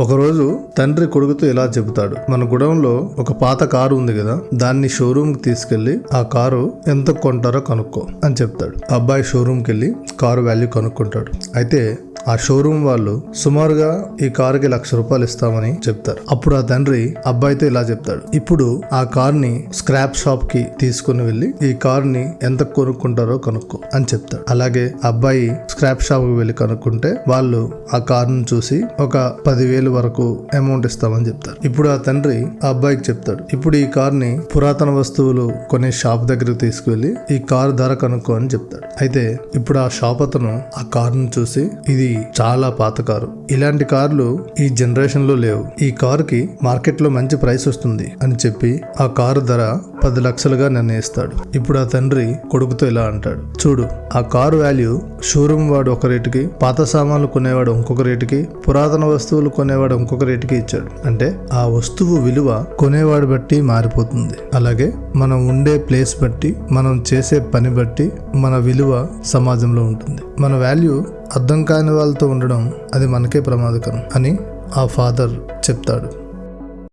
ఒకరోజు తండ్రి కొడుకుతో ఇలా చెబుతాడు. మన గుడంలో ఒక పాత కారు ఉంది కదా దాన్ని షోరూమ్కి తీసుకెళ్ళి ఆ కారు ఎంత కొంటారో కనుక్కో అని చెప్తాడు. ఆ అబ్బాయి షోరూమ్కి వెళ్ళి కారు వాల్యూ కనుక్కుంటాడు. అయితే ఆ షోరూమ్ వాళ్ళు సుమారుగా ఈ కారుకి లక్ష రూపాయలు ఇస్తామని చెప్తారు. అప్పుడు ఆ తండ్రి అబ్బాయితో ఇలా చెప్తాడు. ఇప్పుడు ఆ కార్ని స్క్రాప్ షాప్కి తీసుకుని వెళ్ళి ఈ కార్ని ఎంత కొనుక్కుంటారో కనుక్కో అని చెప్తాడు. అలాగే అబ్బాయి స్క్రాప్ షాప్కి వెళ్ళి కనుక్కుంటే వాళ్ళు ఆ కార్ను చూసి ఒక పదివేలు వరకు అమౌంట్ ఇస్తామని చెప్తారు. ఇప్పుడు ఆ తండ్రి ఆ అబ్బాయికి చెప్తాడు. ఇప్పుడు ఈ కార్ని పురాతన వస్తువులు కొనే షాప్ దగ్గరికి తీసుకువెళ్ళి ఈ కార్ ధర కనుక్కో అని చెప్తాడు. అయితే ఇప్పుడు ఆ షాప్ అతను ఆ కార్ను చూసి ఇది చాలా పాత కారు ఇలాంటి కార్లు ఈ జనరేషన్లో లేవు. ఈ కారుకి కి మార్కెట్లో మంచి ప్రైస్ వస్తుంది అని చెప్పి ఆ కారు ధర పది లక్షలుగా నిర్ణయిస్తాడు. ఇప్పుడు ఆ తండ్రి కొడుకుతో ఇలా అంటాడు. చూడు ఆ కారు వాల్యూ షోరూమ్ వాడు ఒక రేటుకి పాత సామాన్లు కొనేవాడు ఇంకొక రేటుకి పురాతన వస్తువులు కొనేవాడు ఇంకొక రేటుకి ఇచ్చాడు. అంటే ఆ వస్తువు విలువ కొనేవాడు బట్టి మారిపోతుంది. అలాగే మనం ఉండే ప్లేస్ బట్టి మనం చేసే పని బట్టి మన విలువ సమాజంలో ఉంటుంది. మన వాల్యూ అర్థం కాని వాళ్ళతో ఉండడం అది మనకే ప్రమాదకరం అని ఆ ఫాదర్ చెప్తాడు.